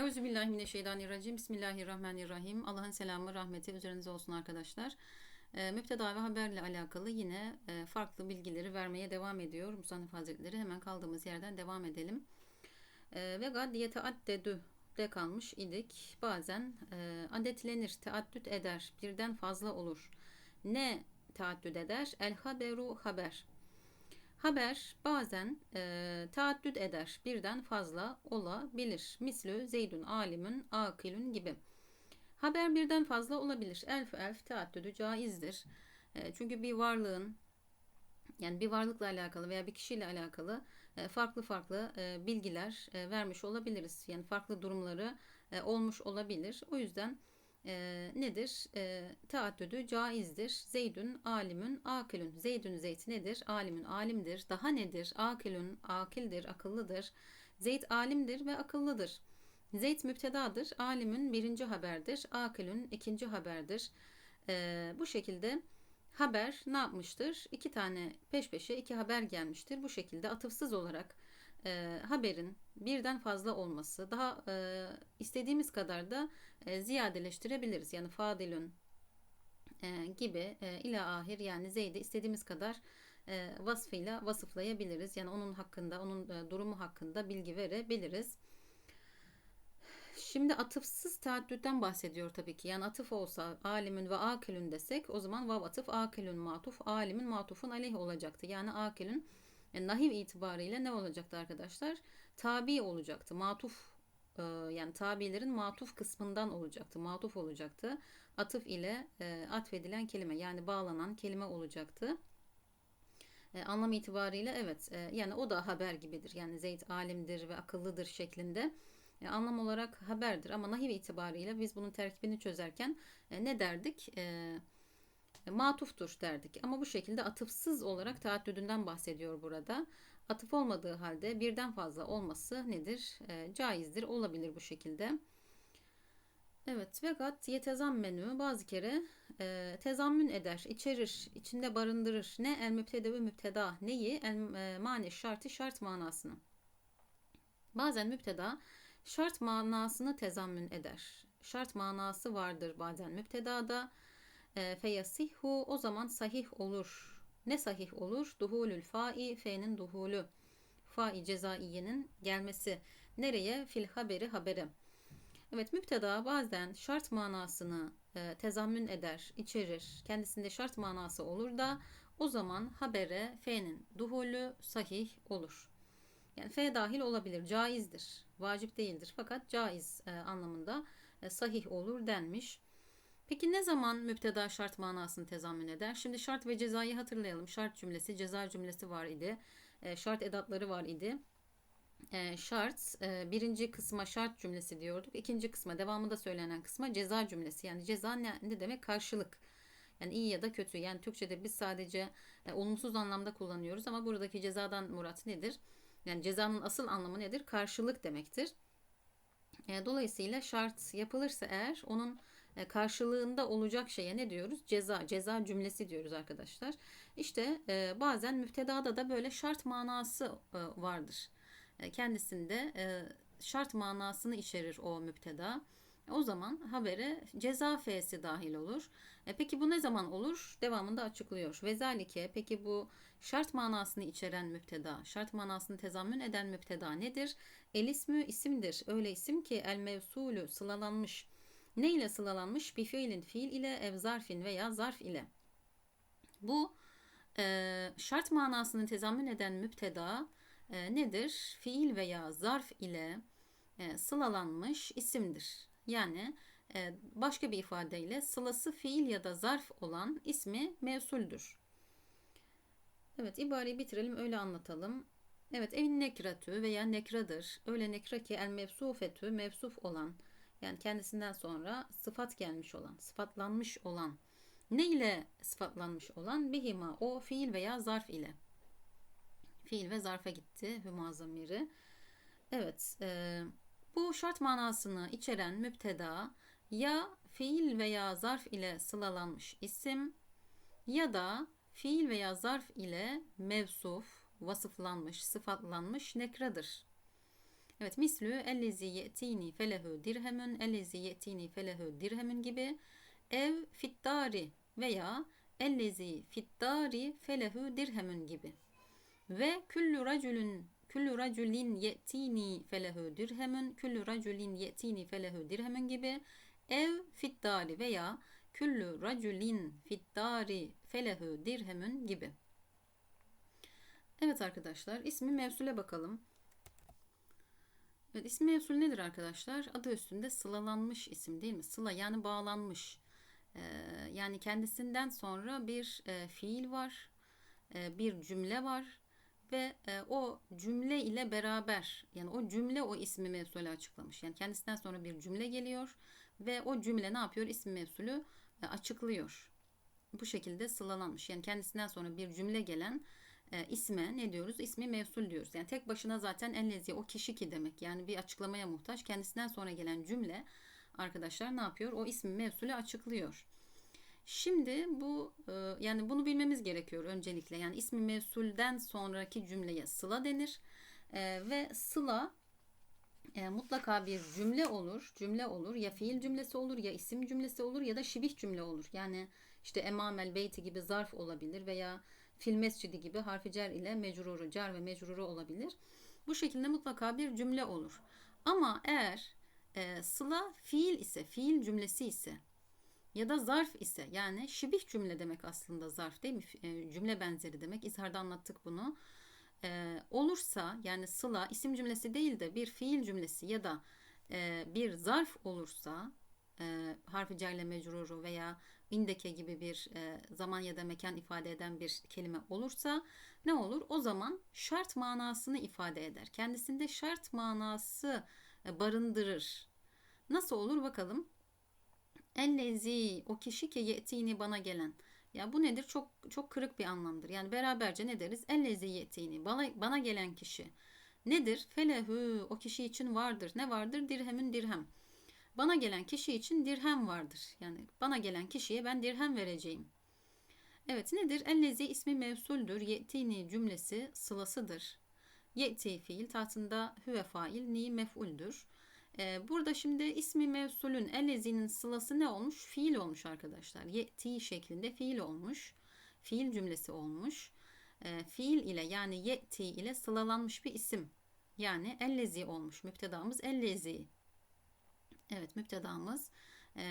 Euzubillahimineşşeytanirracim. Bismillahirrahmanirrahim. Allah'ın selamı, rahmeti üzerinize olsun arkadaşlar. E, müpteda ve haberle alakalı yine e, farklı bilgileri vermeye devam ediyor Musannif Hazretleri. Hemen kaldığımız yerden devam edelim. E, ve gad yeteaddedü de kalmış idik. Bazen e, adetlenir, teaddüt eder, birden fazla olur. Ne teaddüt eder? El haberu haber. Haber bazen e, taaddüt eder, birden fazla olabilir. Mislü zeydun alimün akilün gibi. Haber birden fazla olabilir. Elf elf taaddüdü caizdir. E, çünkü bir varlığın yani bir varlıkla alakalı veya bir kişiyle alakalı e, farklı farklı e, bilgiler e, vermiş olabiliriz. Yani farklı durumları e, olmuş olabilir. O yüzden e, nedir? E, taaddüdü caizdir. Zeydün alimün akilün. Zeydün zeyt nedir? Alimün alimdir. Daha nedir? Akilün akildir, akıllıdır. Zeyd alimdir ve akıllıdır. Zeyd müptedadır. Alimün birinci haberdir. Akilün ikinci haberdir. E, bu şekilde haber ne yapmıştır? İki tane peş peşe iki haber gelmiştir. Bu şekilde atıfsız olarak e, haberin birden fazla olması daha e, istediğimiz kadar da e, ziyadeleştirebiliriz. Yani fadilün e, gibi e, ila ahir yani zeydi istediğimiz kadar e, vasfıyla vasıflayabiliriz. Yani onun hakkında, onun e, durumu hakkında bilgi verebiliriz. Şimdi atıfsız taaddütten bahsediyor tabii ki. Yani atıf olsa alimin ve akilün desek o zaman vav atıf akilün matuf alimin matufun aleyh olacaktı. Yani akilün yani nahiv itibariyle ne olacaktı arkadaşlar? Tabi olacaktı. Matuf e, yani tabilerin matuf kısmından olacaktı. Matuf olacaktı. Atıf ile e, atfedilen kelime yani bağlanan kelime olacaktı. E, anlam itibariyle evet yani o da haber gibidir. Yani Zeyd alimdir ve akıllıdır şeklinde anlam olarak haberdir. Ama nahiv itibariyle biz bunun terkibini çözerken ne derdik? Eee e, matuftur derdik. Ama bu şekilde atıfsız olarak taaddüdünden bahsediyor burada. Atıf olmadığı halde birden fazla olması nedir? E, caizdir, olabilir bu şekilde. Evet, vegat yetezammenu bazı kere e, tezammün eder, içerir, içinde barındırır. Ne el müptede ve müpteda neyi? El e, mane şartı şart manasını. Bazen müpteda şart manasını tezammün eder. Şart manası vardır bazen müptedada e, feyasihhu o zaman sahih olur. Ne sahih olur? Duhulül fa'i fe'nin duhulü. Fa'i cezaiyenin gelmesi. Nereye? Fil haberi habere. Evet müpteda bazen şart manasını e, tezammün eder, içerir. Kendisinde şart manası olur da o zaman habere fe'nin duhulü sahih olur. Yani fe dahil olabilir, caizdir. Vacip değildir fakat caiz e, anlamında e, sahih olur denmiş. Peki ne zaman müpteda şart manasını tezammün eder? Şimdi şart ve cezayı hatırlayalım. Şart cümlesi, ceza cümlesi var idi. E, şart edatları var idi. E, şart e, birinci kısma şart cümlesi diyorduk. İkinci kısma devamında söylenen kısma ceza cümlesi. Yani ceza ne, ne demek? Karşılık. Yani iyi ya da kötü. Yani Türkçe'de biz sadece e, olumsuz anlamda kullanıyoruz ama buradaki cezadan murat nedir? Yani cezanın asıl anlamı nedir? Karşılık demektir. E, dolayısıyla şart yapılırsa eğer onun karşılığında olacak şeye ne diyoruz? Ceza, ceza cümlesi diyoruz arkadaşlar. İşte e, bazen müftedada da böyle şart manası e, vardır. Kendisinde şart manasını içerir o müpteda. O zaman habere ceza f'si dahil olur. E peki bu ne zaman olur? Devamında açıklıyor. Vezalike peki bu şart manasını içeren müpteda, şart manasını tezammün eden müpteda nedir? El ismü isimdir. Öyle isim ki el mevsulü sılalanmış ne ile sılalanmış? Bir fiilin fiil ile ev zarfin veya zarf ile. Bu e, şart manasını tezammün eden müpteda e, nedir? Fiil veya zarf ile e, sılalanmış isimdir. Yani e, başka bir ifadeyle sılası fiil ya da zarf olan ismi mevsuldür. Evet ibareyi bitirelim öyle anlatalım. Evet evin nekratü veya nekradır. Öyle nekra ki el mevsufetü mevsuf olan yani kendisinden sonra sıfat gelmiş olan, sıfatlanmış olan. Ne ile sıfatlanmış olan? Bihima o fiil veya zarf ile. Fiil ve zarfa gitti hümazamiri. Evet e, bu şart manasını içeren müpteda ya fiil veya zarf ile sılalanmış isim ya da fiil veya zarf ile mevsuf, vasıflanmış, sıfatlanmış nekradır. Evet mislü ellezi ye'tini felehu dirhemun ellezi ye'tini felehu dirhemun gibi ev fittari veya ellezi fittari felehu dirhemun gibi ve küllü raculun küllü raculin ye'tini felehu dirhemun küllü raculin ye'tini felehu dirhemun gibi ev fittari veya küllü raculin fittari felehu dirhemun gibi. Evet arkadaşlar ismi mevsule bakalım. Evet, ismi mevsul nedir arkadaşlar? Adı üstünde sılalanmış isim değil mi? Sıla yani bağlanmış. Ee, yani kendisinden sonra bir e, fiil var, e, bir cümle var ve e, o cümle ile beraber yani o cümle o ismi mevsulü açıklamış. Yani kendisinden sonra bir cümle geliyor ve o cümle ne yapıyor? İsmi mevsulü e, açıklıyor. Bu şekilde sılalanmış. Yani kendisinden sonra bir cümle gelen e, isme ne diyoruz? İsmi mevsul diyoruz. Yani tek başına zaten ellezi o kişi ki demek. Yani bir açıklamaya muhtaç. Kendisinden sonra gelen cümle arkadaşlar ne yapıyor? O ismi mevsulü açıklıyor. Şimdi bu e, yani bunu bilmemiz gerekiyor öncelikle. Yani ismi mevsulden sonraki cümleye sıla denir. E, ve sıla e, mutlaka bir cümle olur. Cümle olur. Ya fiil cümlesi olur ya isim cümlesi olur ya da şibih cümle olur. Yani işte emamel beyti gibi zarf olabilir veya fil mescidi gibi harfi cer ile mecruru, cer ve mecruru olabilir. Bu şekilde mutlaka bir cümle olur. Ama eğer e, sıla fiil ise, fiil cümlesi ise ya da zarf ise yani şibih cümle demek aslında zarf değil mi? E, cümle benzeri demek. İzharda anlattık bunu. E, olursa yani sıla isim cümlesi değil de bir fiil cümlesi ya da e, bir zarf olursa e, harfi cerle mecruru veya indeke gibi bir e, zaman ya da mekan ifade eden bir kelime olursa ne olur? O zaman şart manasını ifade eder. Kendisinde şart manası e, barındırır. Nasıl olur bakalım? Ellezi o kişi ki yetini bana gelen. Ya bu nedir? Çok çok kırık bir anlamdır. Yani beraberce ne deriz? Ellezi yetini bana, bana gelen kişi. Nedir? Felehu o kişi için vardır. Ne vardır? Dirhemün dirhem. Bana gelen kişi için dirhem vardır. Yani bana gelen kişiye ben dirhem vereceğim. Evet nedir? Ellezi ismi mevsuldür. Yetini cümlesi sılasıdır. Yeti fiil tahtında hüve fail ni mef'uldür. Ee, burada şimdi ismi mevsulün ellezinin sılası ne olmuş? Fiil olmuş arkadaşlar. Yeti şeklinde fiil olmuş. Fiil cümlesi olmuş. Ee, fiil ile yani yeti ile sılalanmış bir isim. Yani ellezi olmuş. Müptedamız ellezi. Evet müptedamız e,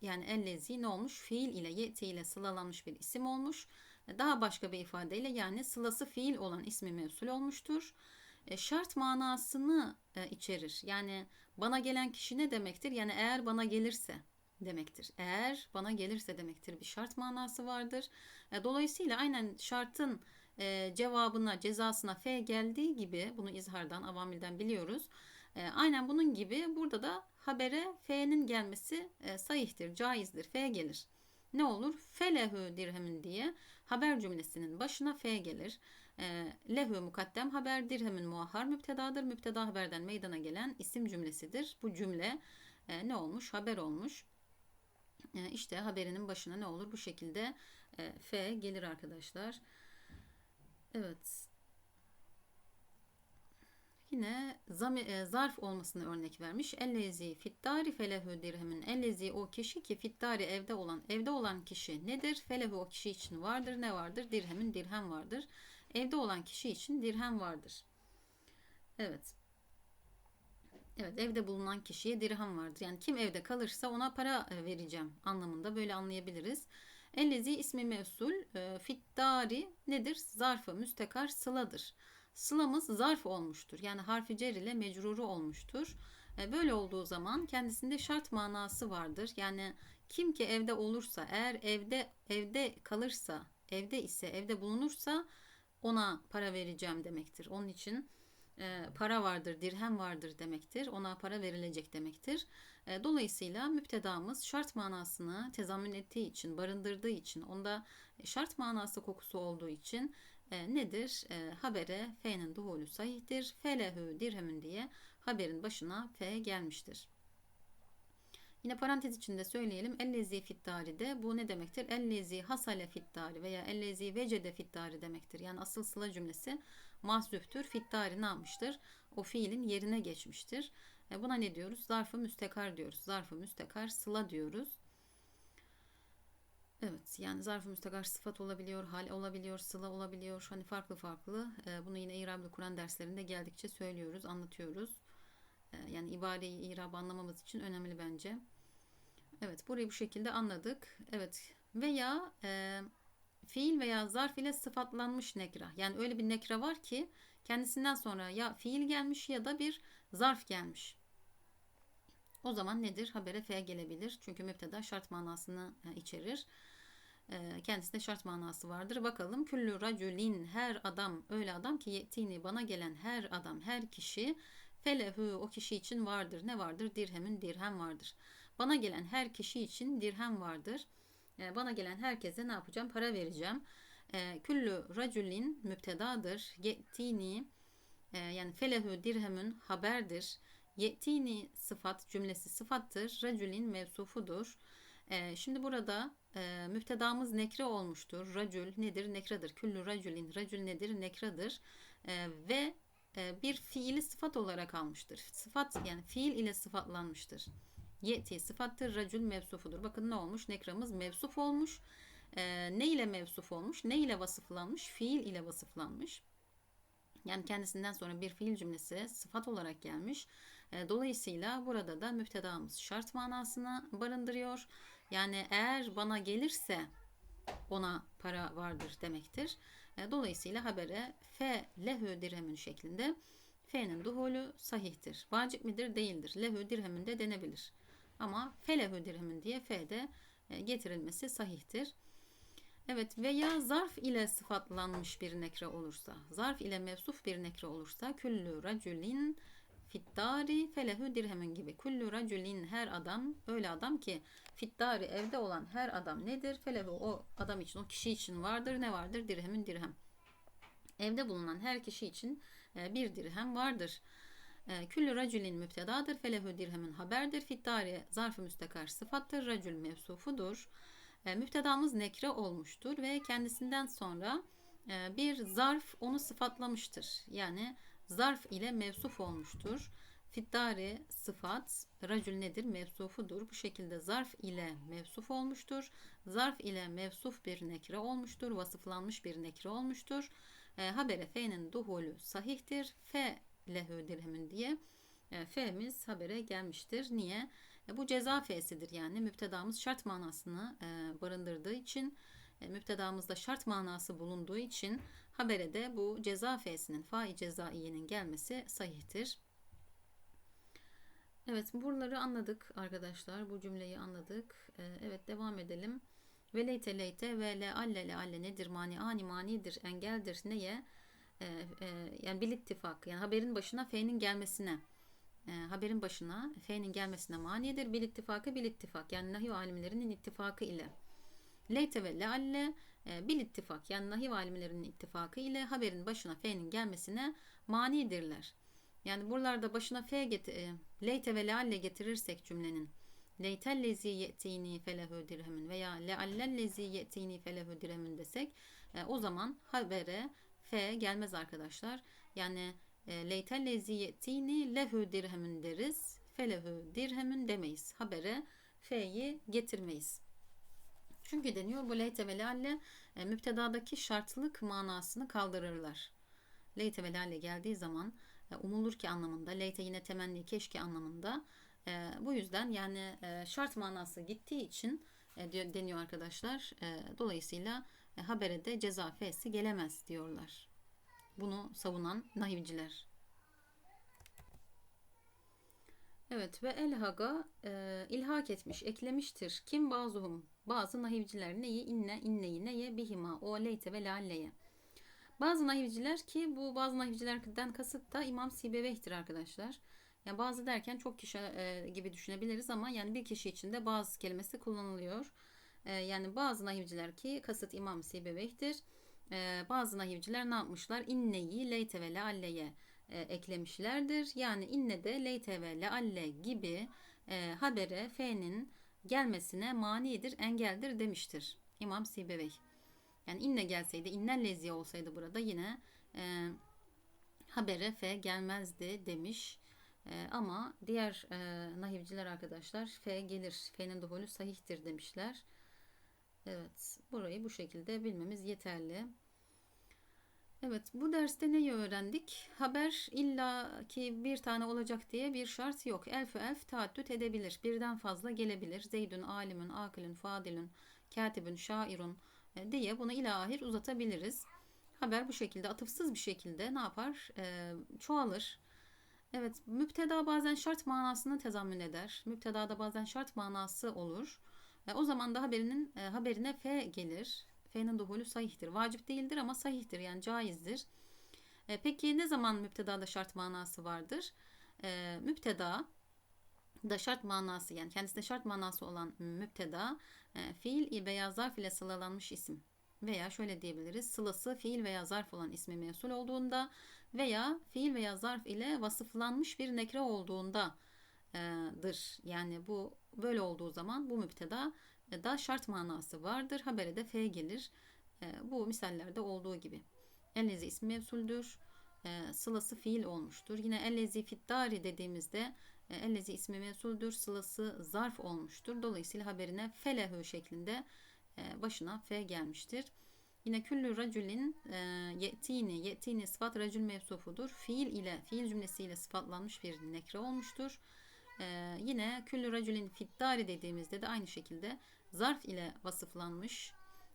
yani ellezi ne olmuş? Fiil ile yeti ile sılalanmış bir isim olmuş. Daha başka bir ifadeyle yani sılası fiil olan ismi mevsul olmuştur. E, şart manasını e, içerir. Yani bana gelen kişi ne demektir? Yani eğer bana gelirse demektir. Eğer bana gelirse demektir. Bir şart manası vardır. E, dolayısıyla aynen şartın cevabına, cezasına f geldiği gibi bunu izhardan, avamilden biliyoruz. Aynen bunun gibi burada da habere f'nin gelmesi e, sahihtir, caizdir. F gelir. Ne olur? Felehu dirhemin diye haber cümlesinin başına f gelir. E, lehu mukaddem haber dirhemin muahhar müptedadır. Müpteda haberden meydana gelen isim cümlesidir. Bu cümle e, ne olmuş? Haber olmuş. E, işte haberinin başına ne olur? Bu şekilde e, f gelir arkadaşlar. Evet. Yine zami, e, zarf olmasını örnek vermiş. Ellezi fittari felehu dirhemin. Ellezi o kişi ki fittari evde olan evde olan kişi nedir? Felehu o kişi için vardır. Ne vardır? Dirhemin dirhem vardır. Evde olan kişi için dirhem vardır. Evet. Evet evde bulunan kişiye dirhem vardır. Yani kim evde kalırsa ona para e, vereceğim anlamında böyle anlayabiliriz. Ellezi ismi mevsul e, fittari nedir? Zarfı müstekar sıladır. Sılamız zarf olmuştur. Yani harfi cer ile mecruru olmuştur. E, böyle olduğu zaman kendisinde şart manası vardır. Yani kim ki evde olursa, eğer evde evde kalırsa, evde ise, evde bulunursa ona para vereceğim demektir. Onun için e, para vardır, dirhem vardır demektir. Ona para verilecek demektir. E, dolayısıyla müptedamız şart manasını tezammün ettiği için, barındırdığı için, onda şart manası kokusu olduğu için e, nedir? E, habere F'nin duhulü sahihtir. Felehü dirhemün diye haberin başına F gelmiştir. Yine parantez içinde söyleyelim. Ellezi fittari de bu ne demektir? Ellezi hasale fittari veya ellezi vecede fittari demektir. Yani asıl sıla cümlesi mahzüftür. Fittari ne yapmıştır? O fiilin yerine geçmiştir. E buna ne diyoruz? Zarfı müstekar diyoruz. Zarfı müstekar sıla diyoruz. Evet yani zarf-ı müstakar sıfat olabiliyor, hal olabiliyor, sıla olabiliyor. Hani farklı farklı. E, bunu yine İrablı Kur'an derslerinde geldikçe söylüyoruz, anlatıyoruz. E, yani ibareyi, irabı anlamamız için önemli bence. Evet burayı bu şekilde anladık. Evet veya e, fiil veya zarf ile sıfatlanmış nekra. Yani öyle bir nekra var ki kendisinden sonra ya fiil gelmiş ya da bir zarf gelmiş. O zaman nedir? Habere fe gelebilir. Çünkü müpteda şart manasını e, içerir. E, kendisinde şart manası vardır. Bakalım küllü racülin her adam öyle adam ki yetini bana gelen her adam her kişi felehu o kişi için vardır. Ne vardır? Dirhemin dirhem vardır. Bana gelen her kişi için dirhem vardır. E, bana gelen herkese ne yapacağım? Para vereceğim. Küllü racülin müptedadır. Yetini yani felehu dirhemin haberdir. Yetini sıfat cümlesi sıfattır. Racülin mevsufudur. E, şimdi burada e, müftedamız nekre olmuştur. Racül nedir? Nekradır. Küllü racülin. Racül nedir? Nekradır. E, ve e, bir fiili sıfat olarak almıştır. Sıfat yani fiil ile sıfatlanmıştır. Yeti sıfattır. Racül mevsufudur. Bakın ne olmuş? Nekramız mevsuf olmuş. E, ne ile mevsuf olmuş? Ne ile vasıflanmış? Fiil ile vasıflanmış. Yani kendisinden sonra bir fiil cümlesi sıfat olarak gelmiş. E, dolayısıyla burada da müftedamız şart manasını barındırıyor. Yani eğer bana gelirse ona para vardır demektir. E, dolayısıyla habere fe lehü dirhemin şeklinde fe'nin duhulü sahihtir. Vacip midir? Değildir. Lehü dirhemin de denebilir. Ama fe lehü dirhemin diye fe de e, getirilmesi sahihtir. Evet veya zarf ile sıfatlanmış bir nekre olursa, zarf ile mevsuf bir nekre olursa küllü racülin fittari felehu dirhemin gibi. Kullu raculin her adam öyle adam ki fittari evde olan her adam nedir? Felehu o adam için o kişi için vardır. Ne vardır? Dirhemin dirhem. Evde bulunan her kişi için e, bir dirhem vardır. E, küllü raculin müptedadır. Felehu dirhemin haberdir. Fittari zarfı müstakar sıfattır. Racül mevsufudur. E, müptedamız nekre olmuştur ve kendisinden sonra bir zarf onu sıfatlamıştır. Yani zarf ile mevsuf olmuştur. Fiddari sıfat, racül nedir? Mevsufudur. Bu şekilde zarf ile mevsuf olmuştur. Zarf ile mevsuf bir nekre olmuştur. Vasıflanmış bir nekre olmuştur. E, habere fe'nin duhulü sahihtir. Fe lehü dirhemin diye e, fe'miz habere gelmiştir. Niye? E, bu ceza fe'sidir yani. Müptedamız şart manasını e, barındırdığı için e, müptedamızda şart manası bulunduğu için habere de bu ceza fe'sinin fai cezaiyenin gelmesi sahihtir. Evet buraları anladık arkadaşlar. Bu cümleyi anladık. Ee, evet devam edelim. Ve leyte leyte ve le alle le alle nedir? Mani ani manidir, engeldir. Neye? Ee, e, yani bil ittifak. Yani haberin başına fe'nin gelmesine. E, haberin başına fe'nin gelmesine manidir. Bil ittifakı bil ittifak. Yani nahiv alimlerinin ittifakı ile. Leyte ve lealle e, bil ittifak yani nahiv alimlerinin ittifakı ile haberin başına fe'nin gelmesine manidirler. Yani buralarda başına fe get e, leyte ve lealle getirirsek cümlenin leytellezi ye'tini felehu dirhemin veya leallellezi ye'tini felehu dirhemin desek e, o zaman habere fe gelmez arkadaşlar. Yani e, leytellezi ye'tini lehu dirhemin deriz. Felehu dirhemin demeyiz. Habere fe'yi getirmeyiz. Çünkü deniyor bu leyte ve lalle e, müptedadaki şartlık manasını kaldırırlar. Leyte ve lalle geldiği zaman e, umulur ki anlamında, leyte yine temenni keşke anlamında. E, bu yüzden yani e, şart manası gittiği için e, deniyor arkadaşlar. E, dolayısıyla e, habere de ceza fesi gelemez diyorlar. Bunu savunan nahivciler. Evet ve elhaga e, ilhak etmiş, eklemiştir. Kim bazıhum? Bazı nahivciler neyi? inne, inneyi, neye? Bihima, o leyte ve lalleye. Bazı nahivciler ki bu bazı nahivcilerden kasıt da İmam Sibeveyh'tir arkadaşlar. Yani bazı derken çok kişi e, gibi düşünebiliriz ama yani bir kişi için de bazı kelimesi kullanılıyor. E, yani bazı nahivciler ki kasıt İmam Sibeveyh'tir. E, bazı nahivciler ne yapmışlar? İnneyi leyte ve lealleye e, eklemişlerdir. Yani inne de leyte ve lealle gibi e, habere fe'nin gelmesine manidir, engeldir demiştir. İmam Sibevey. Yani inne gelseydi, innen leziye olsaydı burada yine e, habere fe gelmezdi demiş. E, ama diğer e, nahivciler arkadaşlar fe gelir, fe'nin duhulü sahihtir demişler. Evet, burayı bu şekilde bilmemiz yeterli. Evet, bu derste neyi öğrendik? Haber illa ki bir tane olacak diye bir şart yok. Elfü elf taaddüt edebilir. Birden fazla gelebilir. Zeydün, alimun, akilün, fadilün, katibün, şairun e, diye bunu ilahir uzatabiliriz. Haber bu şekilde atıfsız bir şekilde ne yapar? Ee, çoğalır. Evet, müpteda bazen şart manasını tezammün eder. Müpteda da bazen şart manası olur. E, o zaman da haberinin e, haberine fe gelir. Fe'nin duhulü sahihtir. Vacip değildir ama sahihtir yani caizdir. E, peki ne zaman müptedada şart manası vardır? E, müpteda da şart manası yani kendisinde şart manası olan müpteda e, fiil veya zarf ile sıralanmış isim veya şöyle diyebiliriz sılası fiil veya zarf olan ismi mesul olduğunda veya fiil veya zarf ile vasıflanmış bir nekre olduğundadır. Yani bu böyle olduğu zaman bu müpteda da şart manası vardır. Habere de fe gelir. Bu misallerde olduğu gibi. Ellezi ismi mevsuldür. Sılası fiil olmuştur. Yine ellezi fittari dediğimizde ellezi ismi mevsuldür. Sılası zarf olmuştur. Dolayısıyla haberine felehü şeklinde başına fe gelmiştir. Yine küllü racülin e, yetini, yetini sıfat racül mevsufudur. Fiil ile, fiil cümlesiyle sıfatlanmış bir nekre olmuştur. E, yine küllü racülin fittari dediğimizde de aynı şekilde zarf ile vasıflanmış.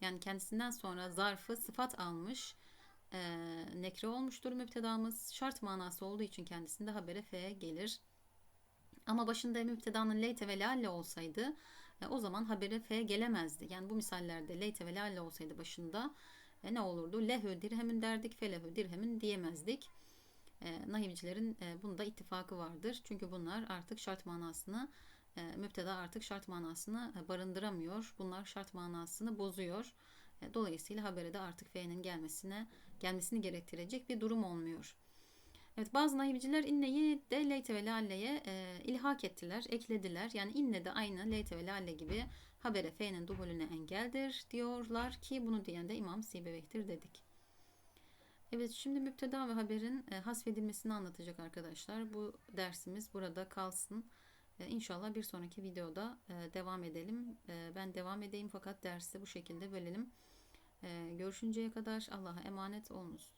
Yani kendisinden sonra zarfı sıfat almış e, nekre olmuştur müptedamız. Şart manası olduğu için kendisinde habere fe gelir. Ama başında müptedanın leyte ve lalle olsaydı e, o zaman habere fe gelemezdi. Yani bu misallerde leyte ve lalle olsaydı başında e, ne olurdu? Lehü dirhemin derdik, felehü dirhemin diyemezdik. E, nahivcilerin e, bunda ittifakı vardır. Çünkü bunlar artık şart manasını e, müpteda artık şart manasını e, barındıramıyor. Bunlar şart manasını bozuyor. E, dolayısıyla habere de artık fe'nin gelmesine gelmesini gerektirecek bir durum olmuyor. Evet bazı nahivciler inneyi de leyte ve lalleye e, ilhak ettiler, eklediler. Yani inne de aynı leyte ve lalle gibi habere fe'nin duhulüne engeldir diyorlar ki bunu diyen de İmam Sibevek'tir dedik. Evet şimdi müpteda ve haberin e, hasfedilmesini anlatacak arkadaşlar. Bu dersimiz burada kalsın. E, inşallah bir sonraki videoda e, devam edelim. Ben devam edeyim fakat dersi bu şekilde bölelim. Görüşünceye kadar Allah'a emanet olunuz.